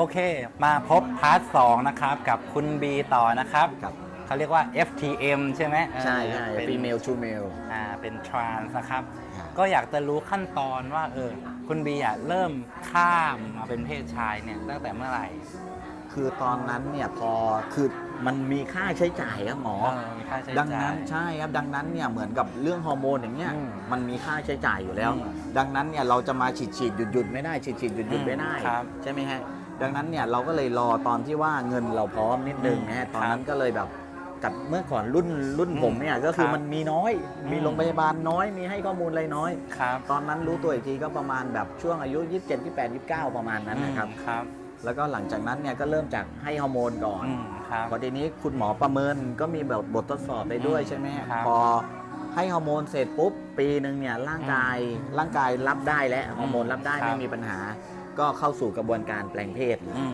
โอเค มาพบพาร์ทสองนะครับ กับคุณบีต่อนะครับครับ เขาเรียกว่า FTM ใช่ไหมเออใช่ใช่เป็น female to male อ่าเป็น trans นะครับ ครับ ก็อยากจะรู้ขั้นตอนว่าเออคุณบีอะเริ่มข้ามมาเป็นเพศชายเนี่ยตั้งแต่เมื่อไหร่ คือตอนนั้นเนี่ยพอคือมันมีค่าใช้จ่ายครับหมอ เออมีค่าใช้ดังจ่านั้ยนใช่ครับดังนั้นเนี่ยเหมือนกับเรื่องฮอร์โมนอย่างเงี้ยอืมมันมีค่าใช้จ่ายอยู่แล้ว อืมดังนั้นเนี่ยเราจะมาฉีดฉีดหยุดหยุดไม่ได้ฉีดฉีดหยุดหยุดอืมไม่ได้ครับ ใช่ไหมฮะ ดังนั้นเนี่ยเราก็เลยรอตอนที่ว่าเงินเราพร้อมนิดนึงนะฮะอืมตอนนั้นก็เลยแบบกับเมื่อก่อนรุ่นรุ่นอืมผมเนี่ยก็คือครับมันมีน้อย มีอืมโรงพยาบาลน้อยมีให้ข้อมูลอะไรน้อย ครับตอนนั้นรู้ตัวอีกทีก็ประมาณแบบช่วงอายุ 27 28 29 ประมาณนั้นนะครับ อืมครับแล้วก็หลังจากนั้นเนี่ยก็เริ่มจากให้ฮอร์โมนก่อนอืมครับ พอทีนี้คุณหมอประเมินก็มีแบบบททดสอบไปด้วยอืมใช่ไหมครับพอให้ฮอร์โมนเสร็จปุ๊บปีหนึ่งเนี่ยร่างกายร่างกายรับได้แล้วฮอร์โมนรับได้ครับ ไม่มีปัญหา ก็เข้าสู่กระบวนการแปลงเพศ